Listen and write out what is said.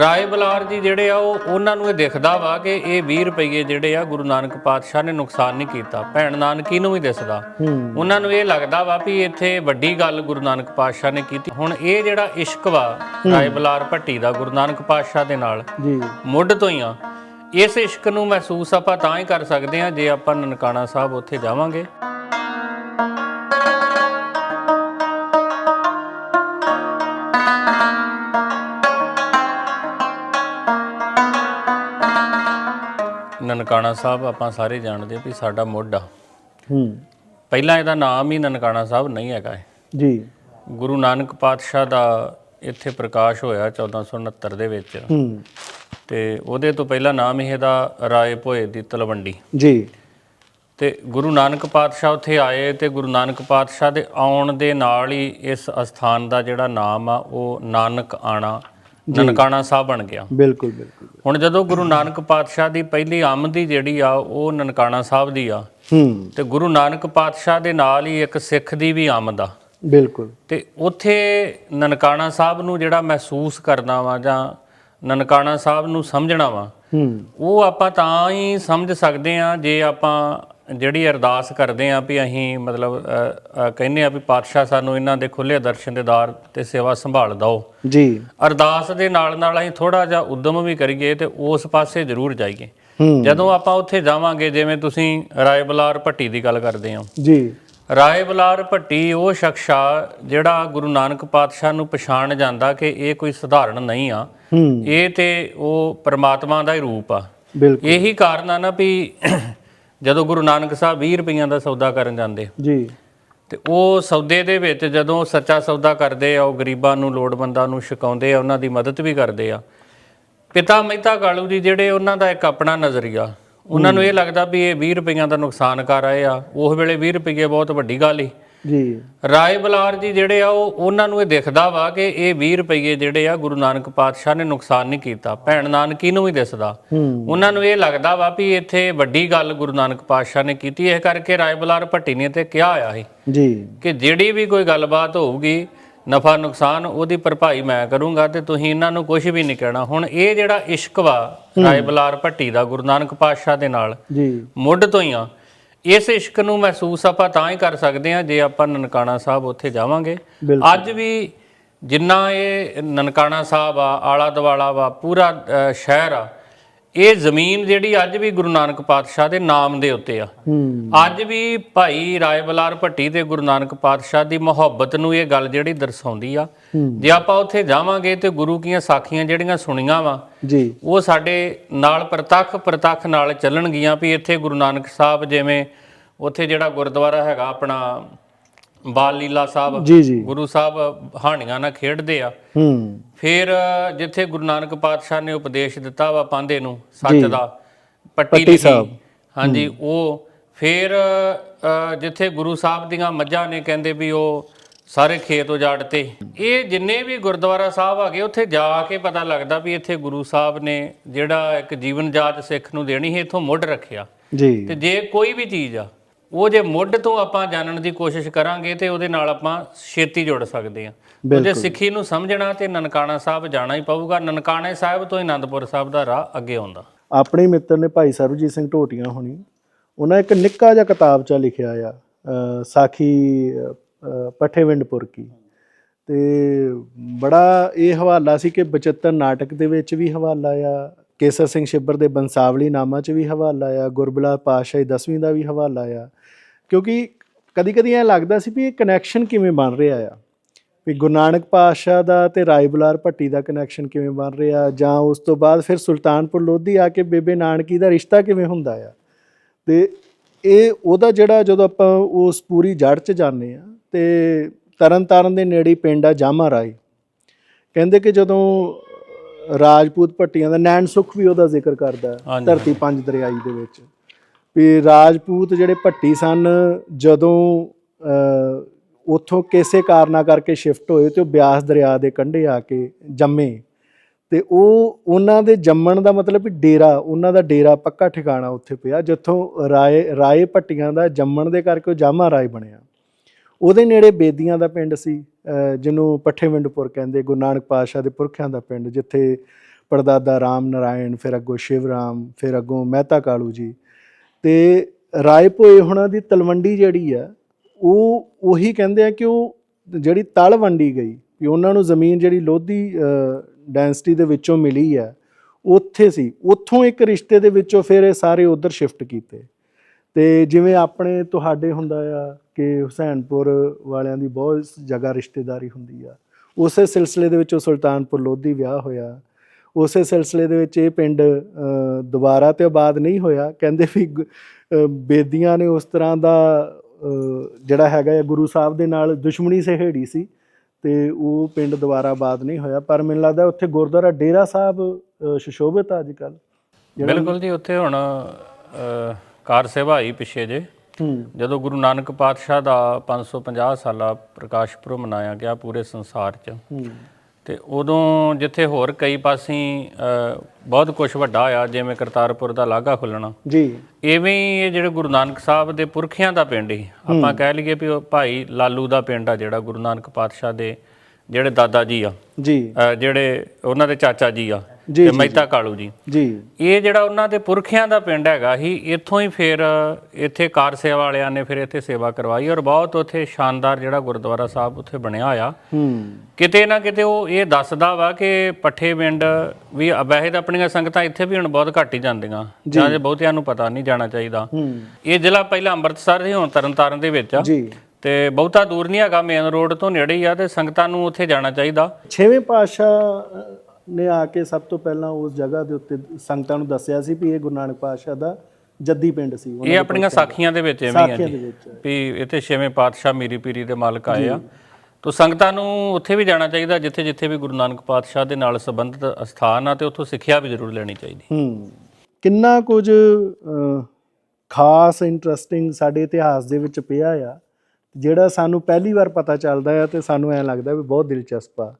ਰਾਏ ਬਲਾਰ ਜੀ ਜਿਹੜੇ ਆ ਉਹ ਉਹਨਾਂ ਨੂੰ ਇਹ ਦਿਖਦਾ ਵਾ ਕਿ ਇਹ 20 ਰੁਪਏ ਜਿਹੜੇ ਆ ਗੁਰੂ ਨਾਨਕ ਪਾਤਸ਼ਾਹ ਨੇ ਨੁਕਸਾਨ ਨਹੀਂ ਕੀਤਾ। ਭੈਣ ਨਾਨਕੀ ਨੂੰ ਵੀ ਦਿਸਦਾ। ਉਹਨਾਂ ਨੂੰ ਇਹ ਲੱਗਦਾ ਵਾ ਵੀ ਇੱਥੇ ਵੱਡੀ ਗੱਲ ਗੁਰੂ ਨਾਨਕ ਪਾਤਸ਼ਾਹ ਨੇ ਕੀਤੀ। ਹੁਣ ਇਹ ਜਿਹੜਾ ਇਸ਼ਕ ਵਾ ਰਾਏ ਬਲਾਰ ਭੱਟੀ ਦਾ ਗੁਰੂ ਨਾਨਕ ਪਾਤਸ਼ਾਹ ਦੇ ਨਾਲ ਜੀ। ਮੁੱਢ ਤੋਂ ਹੀ ਆ। ਇਸ ਇਸ਼ਕ ਨੂੰ ਮਹਿਸੂਸ ਆਪਾਂ ਤਾਂ ਹੀ ਕਰ ਸਕਦੇ ਆ ਜੇ ਆਪਾਂ ਨਨਕਾਣਾ ਸਾਹਿਬ ਉੱਥੇ ਜਾਵਾਂਗੇ। ਨਨਕਾਣਾ ਸਾਹਿਬ ਆਪਾਂ ਸਾਰੇ ਜਾਣਦੇ ਵੀ ਸਾਡਾ ਮੁੱਢ। ਆ ਹੂੰ। ਪਹਿਲਾਂ ਇਹਦਾ ਨਾਮ ਹੀ ਨਨਕਾਣਾ ਸਾਹਿਬ ਨਹੀਂ ਹੈਗਾ ਇਹ। ਜੀ। ਗੁਰੂ ਨਾਨਕ ਪਾਤਸ਼ਾਹ ਦਾ ਇੱਥੇ ਪ੍ਰਕਾਸ਼ ਹੋਇਆ 1469 ਦੇ ਵਿੱਚ। ਹੂੰ। ਤੇ ਉਹਦੇ ਤੋਂ ਪਹਿਲਾਂ ਨਾਮ ਹੀ ਇਹਦਾ ਰਾਏ ਭੋਏ ਦੀ ਤਲਵੰਡੀ। ਜੀ। ਤੇ ਗੁਰੂ ਨਾਨਕ ਪਾਤਸ਼ਾਹ ਉੱਥੇ ਆਏ ਤੇ ਗੁਰੂ ਨਾਨਕ ਪਾਤਸ਼ਾਹ ਦੇ ਆਉਣ ਦੇ ਨਾਲ ਹੀ ਇਸ ਅਸਥਾਨ ਦਾ ਜਿਹੜਾ ਨਾਮ ਆ ਉਹ ਨਾਨਕ ਆਣਾ ਨਨਕਾਣਾ ਸਾਹਿਬ ਬਣ ਗਿਆ। ਬਿਲਕੁਲ ਬਿਲਕੁਲ। ਹੁਣ ਜਦੋਂ ਗੁਰੂ ਨਾਨਕ ਪਾਤਸ਼ਾਹ ਦੀ ਪਹਿਲੀ ਆਮਦੀ ਜਿਹੜੀ ਆ ਉਹ ਨਨਕਾਣਾ ਸਾਹਿਬ ਦੀ ਆ। ਹੂੰ। ਤੇ ਗੁਰੂ ਨਾਨਕ ਪਾਤਸ਼ਾਹ ਦੇ ਨਾਲ ਹੀ ਇੱਕ ਸਿੱਖ ਦੀ ਵੀ ਆਮਦ ਆ ਬਿਲਕੁਲ। ਤੇ ਉੱਥੇ ਨਨਕਾਣਾ ਸਾਹਿਬ ਨੂੰ ਜਿਹੜਾ ਮਹਿਸੂਸ ਕਰਨਾ ਵਾ ਜਾਂ ਨਨਕਾਣਾ ਸਾਹਿਬ ਨੂੰ ਸਮਝਣਾ ਵਾ ਹੂੰ। ਉਹ ਆਪਾਂ ਤਾਂ ਹੀ ਸਮਝ ਸਕਦੇ ਆ ਜੇ ਆਪਾਂ ਜਿਹੜੀ ਅਰਦਾਸ ਕਰਦੇ ਆ ਵੀ ਅਸੀਂ ਮਤਲਬ ਕਹਿੰਦੇ ਆ ਵੀ ਪਾਤਸ਼ਾਹ ਸਾਨੂੰ ਇਹਨਾਂ ਦੇ ਖੁੱਲੇ ਦਰਸ਼ਨ ਦੇਦਾਰ ਤੇ ਸੇਵਾ ਸੰਭਾਲ ਦਿਓ। ਜੀ। ਅਰਦਾਸ ਦੇ ਨਾਲ ਨਾਲ ਅਸੀਂ ਥੋੜਾ ਜਿਹਾ ਉਦਮ ਵੀ ਕਰੀਏ ਤੇ ਉਸ ਪਾਸੇ ਜ਼ਰੂਰ ਜਾਈਏ। ਜਦੋਂ ਆਪਾਂ ਉੱਥੇ ਜਾਵਾਂਗੇ ਜਿਵੇਂ ਤੁਸੀਂ ਰਾਏ ਬਲਾਰ ਭੱਟੀ ਦੀ ਗੱਲ ਕਰਦੇ ਹੋ। ਜੀ। ਰਾਏ ਬਲਾਰ ਭੱਟੀ ਉਹ ਸ਼ਖਸ ਆ ਜਿਹੜਾ ਗੁਰੂ ਨਾਨਕ ਪਾਤਸ਼ਾਹ ਨੂੰ ਪਛਾਣ ਜਾਂਦਾ ਕਿ ਇਹ ਕੋਈ ਸਧਾਰਨ ਨਹੀਂ ਆ। ਇਹ ਤੇ ਉਹ ਪ੍ਰਮਾਤਮਾ ਦਾ ਹੀ ਰੂਪ ਆ। ਬਿਲਕੁਲ। ਇਹੀ ਕਾਰਨ ਆ ਨਾ ਵੀ ਜਦੋਂ ਗੁਰੂ ਨਾਨਕ ਸਾਹਿਬ 20 ਰੁਪਈਆਂ ਦਾ ਸੌਦਾ ਕਰਨ ਜਾਂਦੇ ਜੀ। ਤੇ ਉਹ ਸੌਦੇ ਦੇ ਵਿੱਚ ਜਦੋਂ ਸੱਚਾ ਸੌਦਾ ਕਰਦੇ ਆ ਉਹ ਗਰੀਬਾਂ ਨੂੰ ਲੋੜਵੰਦਾਂ ਨੂੰ ਛਕਾਉਂਦੇ ਆ ਉਹਨਾਂ ਦੀ ਮਦਦ ਵੀ ਕਰਦੇ ਆ। ਪਿਤਾ ਮਹਿਤਾ ਕਾਲੂ ਜੀ ਜਿਹੜੇ ਉਹਨਾਂ ਦਾ ਇੱਕ ਆਪਣਾ ਨਜ਼ਰੀਆ ਉਹਨਾਂ ਨੂੰ ਇਹ ਲੱਗਦਾ ਵੀ ਇਹ 20 ਰੁਪਈਆਂ ਦਾ ਨੁਕਸਾਨ ਕਰ ਆਏ ਆ। ਉਸ ਵੇਲੇ 20 ਰੁਪਈਏ ਬਹੁਤ ਵੱਡੀ ਗੱਲ ਸੀ ਜੀ। ਰਾਏ ਬਲਾਰ ਜੀ ਜਿਹੜੇ ਆ ਉਹ ਉਹਨਾਂ ਨੂੰ ਇਹ ਦਿਖਦਾ ਵਾ ਕਿ ਇਹ 20 ਰੁਪਈਏ ਜਿਹੜੇ ਆ ਗੁਰੂ ਨਾਨਕ ਪਾਤਸ਼ਾਹ ਨੇ ਨੁਕਸਾਨ ਨਹੀਂ ਕੀਤਾ। ਭੈਣ ਨਾਨਕੀ ਨੂੰ ਵੀ ਦਿਸਦਾ। ਉਹਨਾਂ ਨੂੰ ਇਹ ਲੱਗਦਾ ਵਾ ਵੀ ਇੱਥੇ ਵੱਡੀ ਗੱਲ ਗੁਰੂ ਨਾਨਕ ਪਾਤਸ਼ਾਹ ਨੇ ਕੀਤੀ। ਇਹ ਕਰਕੇ ਰਾਏ ਬਲਾਰ ਭੱਟੀ ਨੇ ਤੇ ਕਿਹਾ ਆਇਆ ਸੀ ਜੀ। ਕਿ ਜਿਹੜੀ ਵੀ ਕੋਈ ਗੱਲਬਾਤ ਹੋਊਗੀ ਨਫਾ ਨੁਕਸਾਨ ਉਹਦੀ ਭਰਪਾਈ ਮੈਂ ਕਰੂੰਗਾ ਤੇ ਤੁਸੀਂ ਇਹਨਾਂ ਨੂੰ ਕੁਝ ਵੀ ਨਹੀਂ ਕਹਿਣਾ। ਹੁਣ ਇਹ ਜਿਹੜਾ ਇਸ਼ਕ ਵਾ ਰਾਏ ਬਲਾਰ ਭੱਟੀ ਦਾ ਗੁਰੂ ਨਾਨਕ ਪਾਤਸ਼ਾਹ ਦੇ ਨਾਲ ਜੀ। ਮੁੱਢ ਤੋਂ ਹੀ ਆ ਇਸ ਇਸ਼ਕ ਨੂੰ ਮਹਿਸੂਸ ਆਪਾਂ ਤਾਂ ਹੀ ਕਰ ਸਕਦੇ ਆ ਜੇ ਆਪਾਂ ਨਨਕਾਣਾ ਸਾਹਿਬ ਉੱਥੇ ਜਾਵਾਂਗੇ। ਅੱਜ ਵੀ ਜਿੰਨਾ ਇਹ ਨਨਕਾਣਾ ਸਾਹਿਬ ਆ ਆਲਾ ਦਵਾਲਾ ਵਾ ਪੂਰਾ ਸ਼ਹਿਰ ਆ ਇਹ ਜ਼ਮੀਨ ਜਿਹੜੀ ਅੱਜ ਵੀ ਗੁਰੂ ਨਾਨਕ ਪਾਤਸ਼ਾਹ ਦੇ ਨਾਮ ਦੇ ਉੱਤੇ ਆ। ਅੱਜ ਵੀ ਭਾਈ ਰਾਏ ਬਲਾਰ ਭੱਟੀ ਤੇ ਗੁਰੂ ਨਾਨਕ ਪਾਤਸ਼ਾਹ ਦੀ ਮੁਹੱਬਤ ਨੂੰ ਇਹ ਗੱਲ ਜਿਹੜੀ ਦਰਸਾਉਂਦੀ ਆ। ਜੇ ਆਪਾਂ ਉੱਥੇ ਜਾਵਾਂਗੇ ਤੇ ਗੁਰੂ ਕੀਆਂ ਸਾਖੀਆਂ ਜਿਹੜੀਆਂ ਸੁਣੀਆਂ ਵਾ ਜੀ। ਉਹ ਸਾਡੇ ਨਾਲ ਪ੍ਰਤੱਖ ਪ੍ਰਤੱਖ ਨਾਲ ਚੱਲਣਗੀਆਂ ਵੀ ਇੱਥੇ ਗੁਰੂ ਨਾਨਕ ਸਾਹਿਬ ਜਿਵੇਂ ਉੱਥੇ ਜਿਹੜਾ ਗੁਰਦੁਆਰਾ ਹੈਗਾ ਆਪਣਾ ਬਾਲ ਲੀਲਾ ਸਾਹਿਬ ਜੀ ਜੀ। ਗੁਰੂ ਸਾਹਿਬ ਹਾਣੀਆਂ ਨਾਲ ਖੇਡਦੇ ਆ। ਹੂੰ। ਫਿਰ ਜਿੱਥੇ ਗੁਰੂ ਨਾਨਕ ਪਾਤਸ਼ਾਹ ਨੇ ਉਪਦੇਸ਼ ਦਿੱਤਾ ਵਾ ਪਾਂਦੇ ਨੂੰ ਸੱਚ ਦਾ ਪੱਟੀ ਲਿਖੀ। ਸਾਹਿਬ। ਹਾਂਜੀ ਉਹ ਫਿਰ ਜਿੱਥੇ ਗੁਰੂ ਸਾਹਿਬ ਦੀਆਂ ਮੱਝਾਂ ਨੇ ਕਹਿੰਦੇ ਵੀ ਉਹ ਸਾਰੇ ਖੇਤ ਉਜਾੜਤੇ। ਇਹ ਜਿੰਨੇ ਵੀ ਗੁਰਦੁਆਰਾ ਸਾਹਿਬ ਹੈਗੇ ਉੱਥੇ ਜਾ ਕੇ ਪਤਾ ਲੱਗਦਾ ਵੀ ਇੱਥੇ ਗੁਰੂ ਸਾਹਿਬ ਨੇ ਜਿਹੜਾ ਇੱਕ ਜੀਵਨ ਜਾਚ ਸਿੱਖ ਨੂੰ ਦੇਣੀ ਹੈ ਇਥੋਂ ਮੁੱਢ ਰੱਖਿਆ। ਜੀ। ਤੇ ਜੇ ਕੋਈ ਵੀ ਚੀਜ਼ ਆ ਉਹ ਜੇ ਮੁੱਢ ਤੋਂ ਆਪਾਂ ਜਾਣਨ ਦੀ ਕੋਸ਼ਿਸ਼ ਕਰਾਂਗੇ ਤੇ ਉਹਦੇ ਨਾਲ ਆਪਾਂ ਛੇਤੀ ਜੁੜ ਸਕਦੇ ਹਾਂ। ਉਹਦੇ ਸਿੱਖੀ ਨੂੰ ਸਮਝਣਾ ਤੇ ਨਨਕਾਣਾ ਸਾਹਿਬ ਜਾਣਾ ਹੀ ਪਊਗਾ। ਨਨਕਾਣੇ ਸਾਹਿਬ ਤੋਂ ਹੀ ਆਨੰਦਪੁਰ ਸਾਹਿਬ ਦਾ ਰਾਹ ਅੱਗੇ ਆਉਂਦਾ। ਆਪਣੇ ਮਿੱਤਰ ਨੇ ਭਾਈ ਸਰੂਜੀਤ ਸਿੰਘ ਢੋਟੀਆਂ ਹੋਣੀ ਉਹਨਾਂ ਇੱਕ ਨਿੱਕਾ ਜਿਹਾ ਕਿਤਾਬ ਚਾ ਲਿਖਿਆ ਆ ਸਾਖੀ ਪੱਠੇਵਿੰਡਪੁਰ ਕੀ। ਤੇ ਬੜਾ ਇਹ ਹਵਾਲਾ ਸੀ ਕਿ ਬਚਿੱਤਰ ਨਾਟਕ ਦੇ ਵਿੱਚ ਵੀ ਹਵਾਲਾ ਆ ਕੇਸਰ ਸਿੰਘ ਛਿੱਬਰ ਦੇ ਬੰਸਾਵਲੀ ਨਾਮਾ 'ਚ ਵੀ ਹਵਾਲਾ ਆ ਗੁਰਬਲਾ ਪਾਤਸ਼ਾਹੀ ਦਸਵੀਂ ਦਾ ਵੀ ਹਵਾਲਾ ਆ ਕਿਉਂਕਿ ਕਦੀ ਕਦੀ ਐ ਲੱਗਦਾ ਸੀ ਵੀ ਇਹ ਕਨੈਕਸ਼ਨ ਕਿਵੇਂ ਬਣ ਰਿਹਾ ਆ? ਵੀ ਗੁਰੂ ਨਾਨਕ ਪਾਤਸ਼ਾਹ ਦਾ ਤੇ ਰਾਏ ਬੁਲਾਰ ਭੱਟੀ ਦਾ ਕਨੈਕਸ਼ਨ ਕਿਵੇਂ ਬਣ ਰਿਹਾ ਜਾਂ ਉਸ ਤੋਂ ਬਾਅਦ ਫਿਰ ਸੁਲਤਾਨਪੁਰ ਲੋਧੀ ਆ ਕੇ ਬੇਬੇ ਨਾਨਕੀ ਦਾ ਰਿਸ਼ਤਾ ਕਿਵੇਂ ਹੁੰਦਾ ਆ? ਤੇ ਇਹ ਉਹਦਾ ਜਿਹੜਾ ਜਦੋਂ ਆਪਾਂ ਉਸ ਪੂਰੀ ਜੜ 'ਚ ਜਾਂਦੇ ਆ, ਤੇ ਤਰਨਤਾਰਨ ਦੇ ਨੇੜੇ ਪਿੰਡ ਆ ਜਾਮਾ ਰਾਏ। ਕਹਿੰਦੇ ਕਿ ਜਦੋਂ ਰਾਜਪੂਤ ਭੱਟੀਆਂ ਦਾ ਨੈਣ ਸੁਖ ਵੀ ਉਹਦਾ ਜ਼ਿਕਰ ਕਰਦਾ ਧਰਤੀ ਪੰਜ ਦਰਿਆਈ ਦੇ ਵਿੱਚ। ਵੀ ਰਾਜਪੂਤ ਜਿਹੜੇ ਭੱਟੀ ਸਨ ਜਦੋਂ ਉੱਥੋਂ ਕਿਸੇ ਕਾਰਨਾ ਕਰਕੇ ਸ਼ਿਫਟ ਹੋਏ ਤੇ ਉਹ ਬਿਆਸ ਦਰਿਆ ਦੇ ਕੰਢੇ ਆ ਕੇ ਜੰਮੇ। ਤੇ ਉਹ ਉਹਨਾਂ ਦੇ ਜੰਮਣ ਦਾ ਮਤਲਬ ਵੀ ਡੇਰਾ ਉਹਨਾਂ ਦਾ ਡੇਰਾ ਪੱਕਾ ਠਿਕਾਣਾ ਉੱਥੇ ਪਿਆ ਜਿੱਥੋਂ ਰਾਏ ਰਾਏ ਭੱਟੀਆਂ ਦਾ ਜੰਮਣ ਦੇ ਕਰਕੇ ਉਹ ਜਾਮਾ ਰਾਏ ਬਣਿਆ। ਉਹਦੇ ਨੇੜੇ ਬੇਦੀਆਂ ਦਾ ਪਿੰਡ ਸੀ। ਜਿਹਨੂੰ ਪੱਠੇਵਿੰਡਪੁਰ ਕਹਿੰਦੇ, ਗੁਰੂ ਨਾਨਕ ਪਾਤਸ਼ਾਹ ਦੇ ਪੁਰਖਿਆਂ ਦਾ ਪਿੰਡ, ਜਿੱਥੇ ਪੜਦਾਦਾ ਰਾਮ ਨਾਰਾਇਣ, ਫਿਰ ਅੱਗੋਂ ਸ਼ਿਵ ਰਾਮ, ਫਿਰ ਅੱਗੋਂ ਮਹਿਤਾ ਕਾਲੂ ਜੀ। ਤੇ ਰਾਏ ਭੋਏ ਹੁਣਾਂ ਦੀ ਤਲਵੰਡੀ ਜਿਹੜੀ ਆ, ਉਹ ਉਹੀ ਕਹਿੰਦੇ ਆ ਕਿ ਉਹ ਜਿਹੜੀ ਤਲ ਵੰਡੀ ਗਈ, ਵੀ ਉਹਨਾਂ ਨੂੰ ਜ਼ਮੀਨ ਜਿਹੜੀ ਲੋਧੀ ਡੈਂਸਿਟੀ ਦੇ ਵਿੱਚੋਂ ਮਿਲੀ ਆ, ਉੱਥੇ ਸੀ। ਉੱਥੋਂ ਇੱਕ ਰਿਸ਼ਤੇ ਦੇ ਵਿੱਚੋਂ ਫਿਰ ਇਹ ਸਾਰੇ ਉਧਰ ਸ਼ਿਫਟ ਕੀਤੇ। ਤੇ ਜਿਵੇਂ ਆਪਣੇ ਤੁਹਾਡੇ ਹੁੰਦਾ ਆ ਕਿ ਹੁਸੈਨਪੁਰ ਵਾਲਿਆਂ ਦੀ ਬਹੁਤ ਜਗ੍ਹਾ ਰਿਸ਼ਤੇਦਾਰੀ ਹੁੰਦੀ ਆ ਉਸੇ ਸਿਲਸਿਲੇ ਦੇ ਵਿੱਚ ਉਹ ਸੁਲਤਾਨਪੁਰ ਲੋਧੀ ਵਿਆਹ ਹੋਇਆ ਉਸੇ ਸਿਲਸਿਲੇ ਦੇ ਵਿੱਚ ਇਹ ਪਿੰਡ ਦੁਬਾਰਾ ਤੇ ਆਬਾਦ ਨਹੀਂ ਹੋਇਆ ਕਹਿੰਦੇ ਵੀ ਗ- ਬੇਦੀਆਂ ਨੇ ਉਸ ਤਰ੍ਹਾਂ ਦਾ ਜਿਹੜਾ ਹੈਗਾ ਆ ਗੁਰੂ ਸਾਹਿਬ ਦੇ ਨਾਲ ਦੁਸ਼ਮਣੀ ਸਹੇੜੀ ਸੀ ਤੇ ਉਹ ਪਿੰਡ ਦੁਬਾਰਾ ਆਬਾਦ ਨਹੀਂ ਹੋਇਆ ਪਰ ਮੈਨੂੰ ਲੱਗਦਾ ਉੱਥੇ ਗੁਰਦੁਆਰਾ ਡੇਰਾ ਸਾਹਿਬ ਅ, ਸੁਸ਼ੋਭਿਤ ਆ ਅੱਜ ਕੱਲ ਬਿਲਕੁਲ ਜੀ ਉੱਥੇ ਹੁਣ ਕਾਰ ਸੇਵਾ ਆਈ ਪਿੱਛੇ ਜੇ। ਹੂੰ। ਜਦੋਂ ਗੁਰੂ ਨਾਨਕ ਪਾਤਸ਼ਾਹ ਦਾ 550 ਸਾਲਾ ਪ੍ਰਕਾਸ਼ ਪੁਰਬ ਮਨਾਇਆ ਗਿਆ ਪੂਰੇ ਸੰਸਾਰ 'ਚ ਹੂੰ। ਤੇ ਉਦੋਂ ਜਿੱਥੇ ਹੋਰ ਕਈ ਪਾਸੇ ਬਹੁਤ ਕੁਝ ਵੱਡਾ ਆ ਜਿਵੇਂ ਕਰਤਾਰਪੁਰ ਦਾ ਲਾਗਾ ਖੁੱਲਣਾ। ਜੀ। ਐਵੇਂ ਹੀ ਇਹ ਜਿਹੜੇ ਗੁਰੂ ਨਾਨਕ ਸਾਹਿਬ ਦੇ ਪੁਰਖਿਆਂ ਦਾ ਪਿੰਡ ਹੀ। ਆਪਾਂ ਕਹਿ ਲਈਏ ਵੀ ਉਹ ਭਾਈ ਲਾਲੂ ਦਾ ਪਿੰਡ ਆ ਜਿਹੜਾ ਗੁਰੂ ਨਾਨਕ ਪਾਤਸ਼ਾਹ ਦੇ ਜਿਹੜੇ ਦਾਦਾ ਜੀ ਆ। ਜੀ। ਜਿਹੜੇ ਉਹਨਾਂ ਦੇ ਚਾਚਾ ਜੀ ਆ। ਤੇ ਮਹਿਤਾ ਕਾਲੂ ਜੀ। ਜੀ। ਇਹ ਜਿਹੜਾ ਉਹਨਾਂ ਦੇ ਪੁਰਖਿਆਂ ਦਾ ਪਿੰਡ ਹੈਗਾ ਹੀ ਇੱਥੋਂ ਹੀ ਫਿਰ ਇੱਥੇ ਕਾਰ ਸੇਵਾ ਵਾਲਿਆਂ ਨੇ ਫਿਰ ਇੱਥੇ ਸੇਵਾ ਕਰਵਾਈ ਔਰ ਬਹੁਤ ਉੱਥੇ ਸ਼ਾਨਦਾਰ ਜਿਹੜਾ ਗੁਰਦੁਆਰਾ ਸਾਹਿਬ ਉੱਥੇ ਬਣਿਆ ਆ ਹੂੰ। ਕਿਤੇ ਨਾ ਕਿਤੇ ਉਹ ਇਹ ਦੱਸਦਾ ਵਾ ਕਿ ਪੱਠੇ ਪਿੰਡ ਵੀ ਵੈਸੇ ਤਾਂ ਆਪਣੀਆਂ ਸੰਗਤਾਂ ਇੱਥੇ ਵੀ ਹੁਣ ਬਹੁਤ ਘੱਟ ਹੀ ਜਾਂਦੀਆਂ। ਜਾਂ। ਜੇ ਬਹੁਤਿਆਂ ਨੂੰ ਪਤਾ ਨਹੀਂ ਜਾਣਾ ਚਾਹੀਦਾ। ਹੂੰ। ਇਹ ਜ਼ਿਲ੍ਹਾ ਪਹਿਲਾਂ ਅੰਮ੍ਰਿਤਸਰ ਸੀ ਹੁਣ ਤਰਨਤਾਰਨ ਦੇ ਵਿੱਚ ਆ। ਜੀ। ਤੇ ਬਹੁਤਾ ਦੂਰ ਨਹੀਂ ਹੈਗਾ ਮੇਨ ਰੋਡ ਤੋਂ ਨੇੜੇ ਹੀ ਆ ਤੇ ਸੰਗਤਾਂ ਨੂੰ ਉੱਥੇ ਜਾਣਾ ਚਾਹੀਦਾ। ਛੇਵੇਂ ਅ, ਨੇ ਆ ਕੇ ਸਭ ਤੋਂ ਪਹਿਲਾਂ ਉਸ ਜਗ੍ਹਾ ਦੇ ਉੱਤੇ ਸੰਗਤਾਂ ਨੂੰ ਦੱਸਿਆ ਸੀ ਵੀ ਇਹ ਗੁਰੂ ਨਾਨਕ ਪਾਤਸ਼ਾਹ ਦਾ ਜੱਦੀ ਪਿੰਡ ਸੀ। ਇਹ ਆਪਣੀਆਂ ਸਾਖੀਆਂ ਦੇ ਵਿੱਚ ਐਵੇਂ ਹੀ ਆ ਜੀ। ਵੀ ਇੱਥੇ ਛੇਵੇਂ ਪਾਤਸ਼ਾਹ ਮੀਰੀ ਪੀਰੀ ਦੇ ਮਾਲਕ ਆਏ ਆ। ਤੋ ਸੰਗਤਾਂ ਨੂੰ ਉੱਥੇ ਵੀ ਜਾਣਾ ਚਾਹੀਦਾ ਜਿੱਥੇ ਜਿੱਥੇ ਵੀ ਗੁਰੂ ਨਾਨਕ ਪਾਤਸ਼ਾਹ ਦੇ ਨਾਲ ਸੰਬੰਧਿਤ ਅਸਥਾਨ ਆ ਤੇ ਉੱਥੋਂ ਸਿੱਖਿਆ ਵੀ ਜ਼ਰੂਰ ਲੈਣੀ ਚਾਹੀਦੀ। ਹੂੰ। ਕਿੰਨਾ ਕੁਝ ਖਾਸ ਇੰਟਰਸਟਿੰਗ ਸਾਡੇ ਇਤਿਹਾਸ ਦੇ ਵਿੱਚ ਪਿਆ ਆ। ਜਿਹੜਾ ਸਾਨੂੰ ਪਹਿਲੀ ਵਾਰ ਪਤਾ ਚੱਲਦਾ ਆ ਤੇ ਸਾਨੂੰ ਐ ਲੱਗਦਾ ਵੀ ਬਹੁਤ ਦਿਲਚਸਪ ਆ।